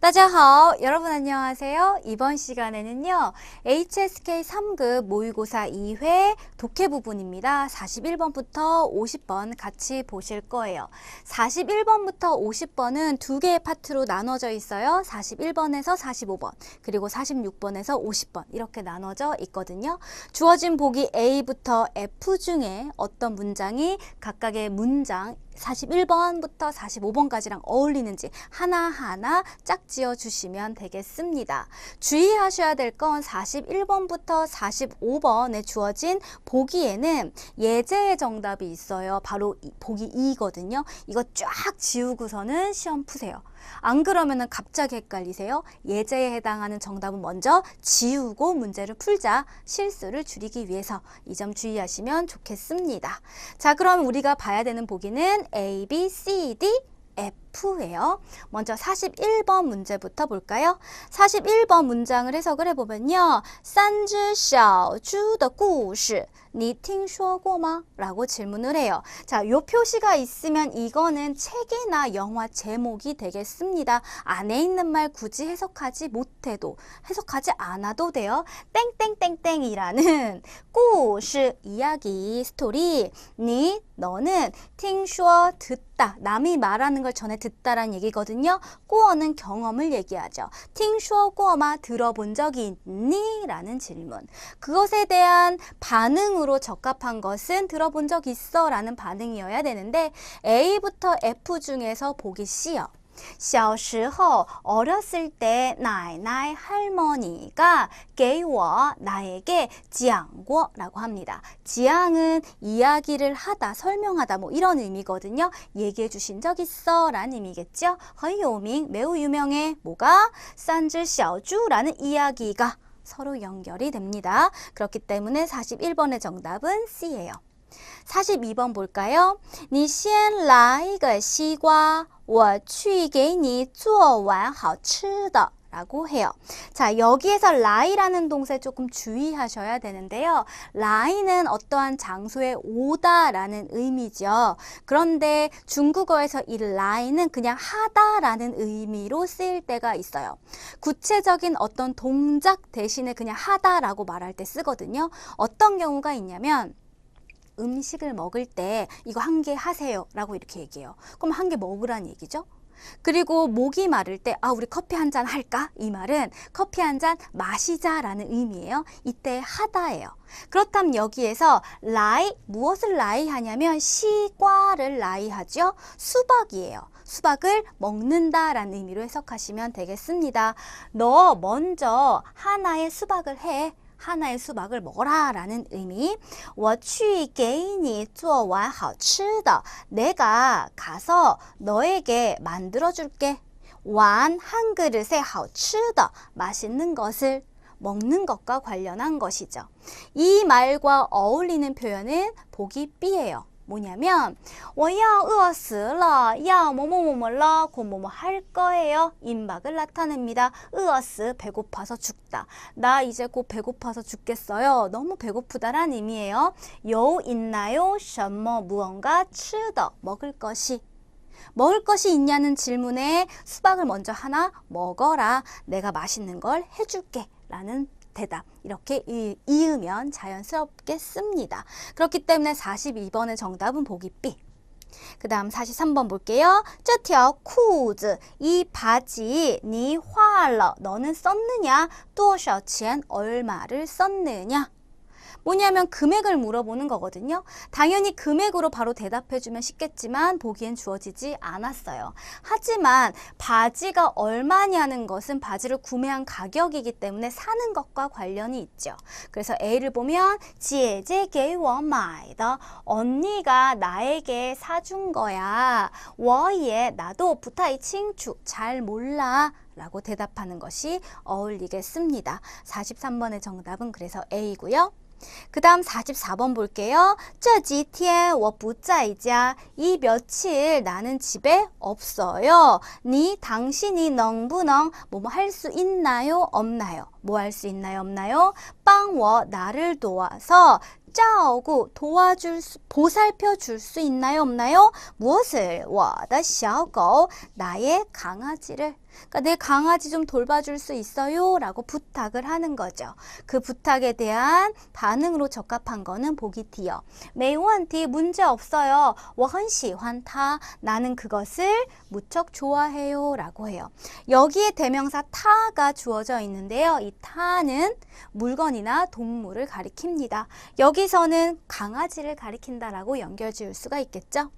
따자하오 여러분 안녕하세요. 이번 시간에는요. HSK 3급 모의고사 2회 독해 부분입니다. 41번부터 50번 같이 보실 거예요. 41번부터 50번은 두 개의 파트로 나눠져 있어요. 41번에서 45번 그리고 46번에서 50번 이렇게 나눠져 있거든요. 주어진 보기 A부터 F 중에 어떤 문장이 각각의 문장 41번부터 45번까지랑 어울리는지 하나하나 짝지어 주시면 되겠습니다. 주의하셔야 될건 41번부터 45번에 주어진 보기에는 예제의 정답이 있어요. 바로 이- 보기 2거든요. 이거 쫙 지우고서는 시험 푸세요. 안 그러면 은 갑자기 헷갈리세요. 예제에 해당하는 정답은 먼저 지우고 문제를 풀자 실수를 줄이기 위해서 이 점 주의하시면 좋겠습니다. 자, 그럼 우리가 봐야 되는 보기는 A, B, C, D, F 예요. 먼저 41번 문제부터 볼까요? 41번 문장을 해석을 해보면요. 三只小猪的故事你听说过吗? 라고 질문을 해요. 자, 요 표시가 있으면 이거는 책이나 영화 제목이 되겠습니다. 안에 있는 말 굳이 해석하지 못해도 해석하지 않아도 돼요. 땡땡땡땡이라는 故事 이야기 스토리 니 너는 听说 듣다 남이 말하는 걸 전에 듣다란 얘기거든요. 꾸어는 경험을 얘기하죠. 팅슈어 꼬어마 들어본 적이 있니? 라는 질문. 그것에 대한 반응으로 적합한 것은 들어본 적 있어 라는 반응이어야 되는데 A부터 F 중에서 보기 C요. 小时候 어렸을 때 나이나이 할머니가 给我 나에게 讲过 라고 합니다. 지향은 이야기를 하다, 설명하다 뭐 이런 의미거든요. 얘기해 주신 적 있어 라는 의미겠죠. 很有名 매우 유명해 뭐가 三只小猪라는 이야기가 서로 연결이 됩니다. 그렇기 때문에 41번의 정답은 C예요. 42번 볼까요? 你先来一个西瓜, 我去给你做碗好吃的. 라고 해요. 자, 여기에서 라이라는 동사에 조금 주의하셔야 되는데요. 라이는 어떠한 장소에 오다라는 의미죠. 그런데 중국어에서 이 라이는 그냥 하다라는 의미로 쓰일 때가 있어요. 구체적인 어떤 동작 대신에 그냥 하다라고 말할 때 쓰거든요. 어떤 경우가 있냐면 음식을 먹을 때 이거 한 개 하세요 라고 이렇게 얘기해요. 그럼 한 개 먹으란 얘기죠. 그리고 목이 마를 때, 아, 우리 커피 한 잔 할까? 이 말은 커피 한 잔 마시자 라는 의미예요. 이때 하다예요. 그렇다면 여기에서 라이, 무엇을 라이 하냐면 시과를 라이 하죠. 수박이에요. 수박을 먹는다 라는 의미로 해석하시면 되겠습니다. 너 먼저 하나의 수박을 해. 하나의 수박을 먹어라 라는 의미. 我去给你做碗好吃的. 내가 가서 너에게 만들어 줄게. 완 한 그릇에 好吃的 맛있는 것을 먹는 것과 관련한 것이죠. 이 말과 어울리는 표현은 보기 B예요. 뭐냐면 워야 으어스러 야 뭐뭐뭐뭐러 곧뭐뭐 할 거예요. 임박을 나타냅니다 으어스 배고파서 죽다 나 이제 곧 배고파서 죽겠어요. 너무 배고프다란 의미예요 요 있나요? 셔머 무언가 추더 먹을 것이 먹을 것이 있냐는 질문에 수박을 먼저 하나 먹어라. 내가 맛있는 걸 해줄게. 라는 대답. 이렇게 이, 이으면 자연스럽게 씁니다. 그렇기 때문에 42번의 정답은 보기 B. 그 다음 43번 볼게요. 这条裤子, 이 바지, 你花了, 너는 썼느냐? 多少钱, 얼마를 썼느냐? 뭐냐면 금액을 물어보는 거거든요. 당연히 금액으로 바로 대답해주면 쉽겠지만 보기엔 주어지지 않았어요. 하지만 바지가 얼마냐는 것은 바지를 구매한 가격이기 때문에 사는 것과 관련이 있죠. 그래서 A를 보면 지혜제게 워마이더 언니가 나에게 사준 거야. 워예 나도 부타이 칭추 잘 몰라. 라고 대답하는 것이 어울리겠습니다. 43번의 정답은 그래서 A고요. 그 다음 44번 볼게요. 这几天我不在家. 이 며칠 나는 집에 없어요. 니 당신이 넝부넝 뭐뭐 할 수 있나요? 없나요? 뭐 할 수 있나요? 없나요? 빵워 나를 도와서 짜오고 도와줄 수, 보살펴 줄 수 있나요 없나요? 무엇을 我的小狗 나의 강아지를 그러니까 내 강아지 좀 돌봐줄 수 있어요? 라고 부탁을 하는 거죠. 그 부탁에 대한 반응으로 적합한 거는 보기 D요. 没问题 문제 없어요. 我很喜欢它 나는 그것을 무척 좋아해요 라고 해요. 여기에 대명사 타가 주어져 있는데요. 이 타는 물건이나 동물을 가리킵니다. 여기서는 강아지를 가리킨다라고 연결 지을 수가 있겠죠.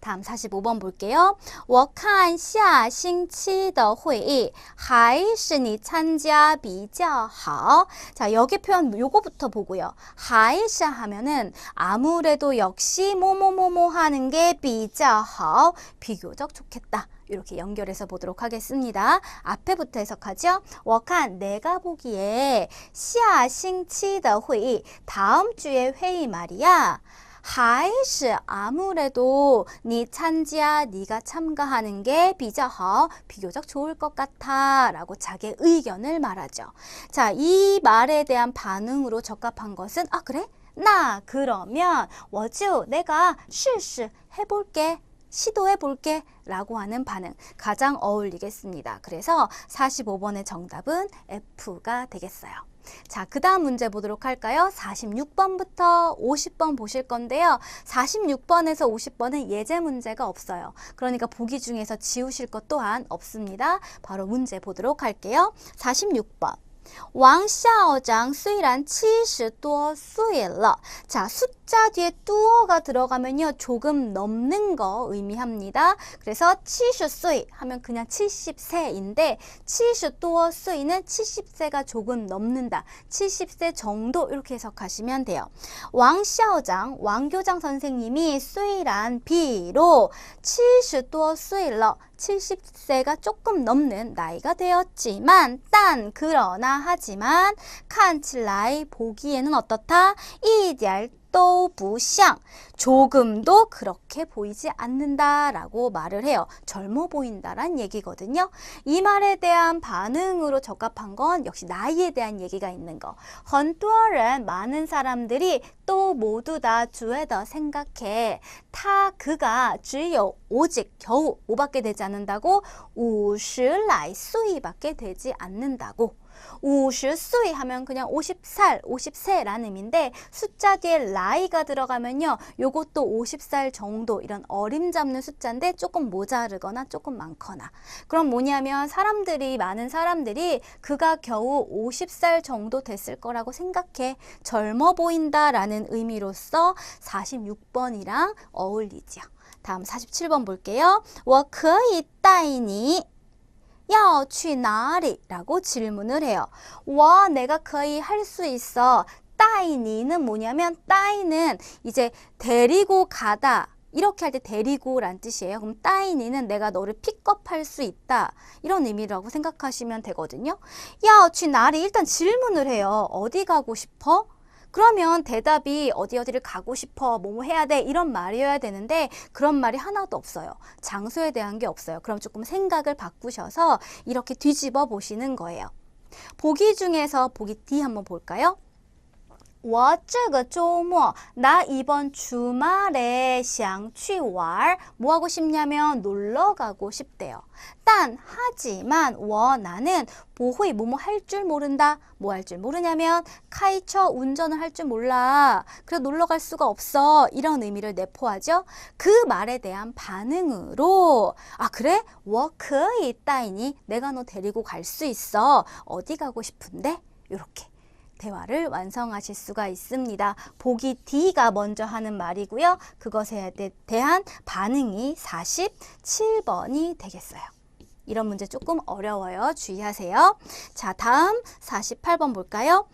다음 45번 볼게요. 我看下星期的会议还是你参加比较好. 자, 여기 표현 요거부터 보고요. 还是 하면은 아무래도 역시 뭐뭐뭐뭐 하는 게比较好. 비교적 좋겠다. 이렇게 연결해서 보도록 하겠습니다. 앞에부터 해석하죠. 我看 내가 보기에 下星期的会议 다음 주의 회의 말이야. 还是 아무래도 니 찬지야 니가 참가하는 게 비자허 비교적 좋을 것 같아 라고 자기의 의견을 말하죠. 자, 이 말에 대한 반응으로 적합한 것은 아 그래? 나 그러면 워즈 내가 실시 해볼게 시도해 볼게 라고 하는 반응 가장 어울리겠습니다. 그래서 45번의 정답은 F가 되겠어요. 자, 그 다음 문제 보도록 할까요? 46번부터 50번 보실 건데요. 46번에서 50번은 예제 문제가 없어요. 그러니까 보기 중에서 지우실 것 또한 없습니다. 바로 문제 보도록 할게요. 46번. 왕校长 虽然 70多 岁了. 자, 숫자 뒤에 뚜어가 들어가면요. 조금 넘는 거 의미합니다. 그래서 치슈수이 하면 그냥 70세인데 치슈뚜어 수이는 70세가 조금 넘는다. 70세 정도 이렇게 해석하시면 돼요. 왕샤오장, 왕교장 선생님이 수이란 비로 치슈뚜어 수일러 70세가 조금 넘는 나이가 되었지만 딴 그러나 하지만 칸칠라이 보기에는 어떻다? 이디알 또부샹 조금도 그렇게 보이지 않는다라고 말을 해요. 젊어 보인다란 얘기거든요. 이 말에 대한 반응으로 적합한 건 역시 나이에 대한 얘기가 있는 거. 헌뚜어는 많은 사람들이 또 모두 다 주에더 생각해 타 그가 주요 오직 겨우 오밖에 되지 않는다고 우시 라이 수이밖에 되지 않는다고. 우슈수이 하면 그냥 50살, 50세라는 의미인데 숫자 뒤에 라이가 들어가면요. 요것도 50살 정도 이런 어림잡는 숫자인데 조금 모자르거나 조금 많거나 그럼 뭐냐면 사람들이 많은 사람들이 그가 겨우 50살 정도 됐을 거라고 생각해 젊어 보인다라는 의미로써 46번이랑 어울리죠. 다음 47번 볼게요. 워크 이따이니 要去哪里? 라고 질문을 해요. 와, 내가 거의 할 수 있어. 따이니는 뭐냐면 따이는 이제 데리고 가다. 이렇게 할 때 데리고란 뜻이에요. 그럼 따이니는 내가 너를 픽업할 수 있다. 이런 의미라고 생각하시면 되거든요. 야, 쥐나리 일단 질문을 해요. 어디 가고 싶어? 그러면 대답이 어디 어디를 가고 싶어, 뭐뭐 해야 돼 이런 말이어야 되는데 그런 말이 하나도 없어요. 장소에 대한 게 없어요. 그럼 조금 생각을 바꾸셔서 이렇게 뒤집어 보시는 거예요. 보기 중에서 보기 D 한번 볼까요? 我这个周末나 이번 주말에 想去玩 뭐 하고 싶냐면 놀러 가고 싶대요. 딴 하지만 워 나는 보호이 뭐뭐 할 줄 모른다. 뭐 할 줄 모르냐면 카이처 운전을 할 줄 몰라. 그래 놀러 갈 수가 없어. 이런 의미를 내포하죠. 그 말에 대한 반응으로 아 그래? 워크이 따이니 내가 너 데리고 갈 수 있어. 어디 가고 싶은데? 이렇게 대화를 완성하실 수가 있습니다. 보기 D가 먼저 하는 말이고요. 그것에 대한 반응이 47번이 되겠어요. 이런 문제 조금 어려워요. 주의하세요. 자, 다음 48번 볼까요?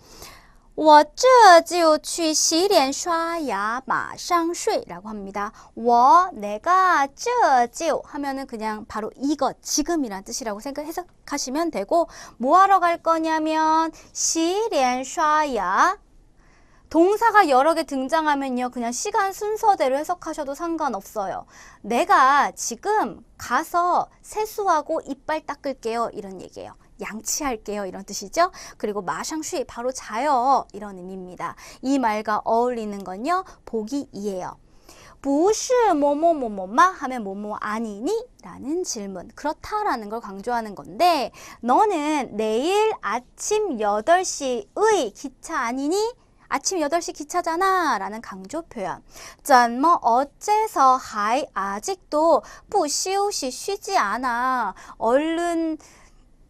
我这就去洗脸刷牙马上睡 라고 합니다. 我 내가 这就 하면은 그냥 바로 이것 지금이란 뜻이라고 생각해석하시면 되고 뭐 하러 갈 거냐면 洗脸刷牙 동사가 여러 개 등장하면요. 그냥 시간 순서대로 해석하셔도 상관없어요. 내가 지금 가서 세수하고 이빨 닦을게요. 이런 얘기예요. 양치할게요 이런 뜻이죠. 그리고 마샹쉬 바로 자요 이런 의미입니다. 이 말과 어울리는 건요. 보기 2예요. 不是 뭐뭐뭐뭐마 하면 뭐뭐 아니니? 라는 질문. 그렇다라는 걸 강조하는 건데 너는 내일 아침 8시의 기차 아니니? 아침 8시 기차잖아 라는 강조 표현 怎么 뭐, 어째서 하이 아직도 부시우시 쉬지 않아 얼른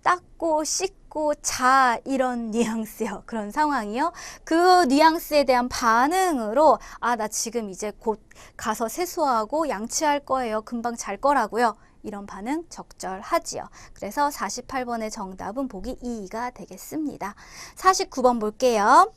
닦고 씻고 자 이런 뉘앙스요. 그런 상황이요. 그 뉘앙스에 대한 반응으로 아 나 지금 이제 곧 가서 세수하고 양치할 거예요. 금방 잘 거라고요. 이런 반응 적절하지요. 그래서 48번의 정답은 보기 2가 되겠습니다. 49번 볼게요.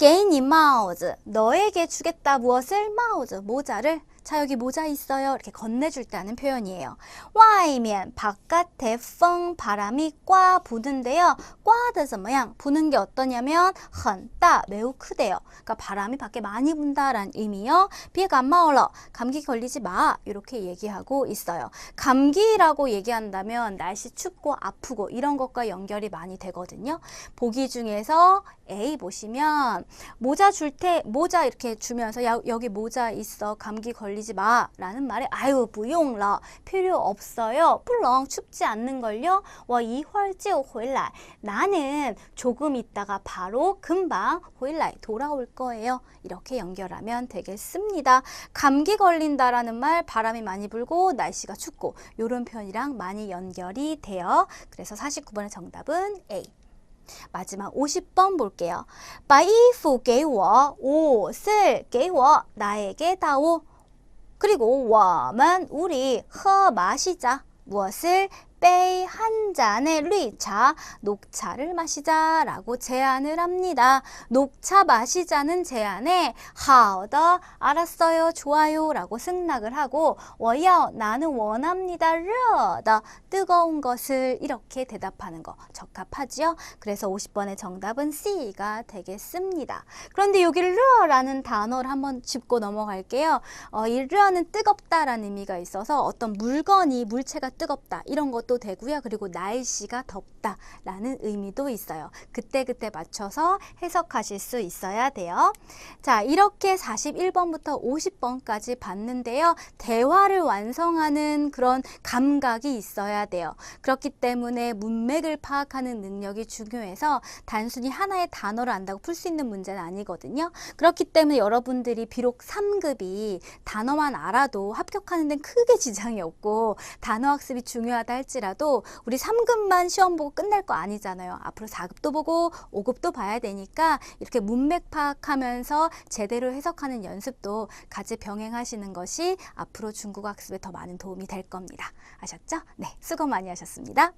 게이니 마우즈 너에게 주겠다 무엇을 마우즈 모자를 자 여기 모자 있어요 이렇게 건네줄 때 하는 표현이에요. 外面 바깥에 风 바람이 꽈 부는데요. 刮的 怎么样 부는 게 어떠냐면 很大 매우 크대요. 그러니까 바람이 밖에 많이 분다라는 의미요. 비가 마올러 감기 걸리지 마 이렇게 얘기하고 있어요. 감기라고 얘기한다면 날씨 춥고 아프고 이런 것과 연결이 많이 되거든요. 보기 중에서 A 보시면 모자 줄 때 모자 이렇게 주면서 야, 여기 모자 있어 감기 걸리 걸리지 마. 라는 말에 아유 무용러 필요 없어요. 불렁 춥지 않는걸요. 워이활지오호일라 나는 조금 있다가 바로 금방 호일라에 돌아올 거예요. 이렇게 연결하면 되겠습니다. 감기 걸린다 라는 말 바람이 많이 불고 날씨가 춥고 요런 표현이랑 많이 연결이 돼요. 그래서 49번의 정답은 A. 마지막 50번 볼게요. 바이프 게워 옷을 게워 나에게 다오. 그리고 워만 우리 허 마시자 무엇을 빼이 한 잔의 류차 녹차를 마시자라고 제안을 합니다. 녹차 마시자는 제안에 하오더 알았어요 좋아요라고 승낙을 하고 워야 나는 원합니다 르더 뜨거운 것을 이렇게 대답하는 거 적합하지요. 그래서 50번의 정답은 C가 되겠습니다. 그런데 여기 르라는 단어를 한번 짚고 넘어갈게요. 어, 이 르는 뜨겁다라는 의미가 있어서 어떤 물건이 물체가 뜨겁다 이런 것도 되고요. 그리고 날씨가 덥다라는 의미도 있어요. 그때그때 맞춰서 해석하실 수 있어야 돼요. 자, 이렇게 41번부터 50번까지 봤는데요. 대화를 완성하는 그런 감각이 있어야 돼요. 그렇기 때문에 문맥을 파악하는 능력이 중요해서 단순히 하나의 단어를 안다고 풀 수 있는 문제는 아니거든요. 그렇기 때문에 여러분들이 비록 3급이 단어만 알아도 합격하는 데는 크게 지장이 없고 단어 학습이 중요하다 할지라도 우리 3급만 시험 보고 끝날 거 아니잖아요. 앞으로 4급도 보고 5급도 봐야 되니까 이렇게 문맥 파악하면서 제대로 해석하는 연습도 같이 병행하시는 것이 앞으로 중국어 학습에 더 많은 도움이 될 겁니다. 아셨죠? 네, 수고 많이 하셨습니다.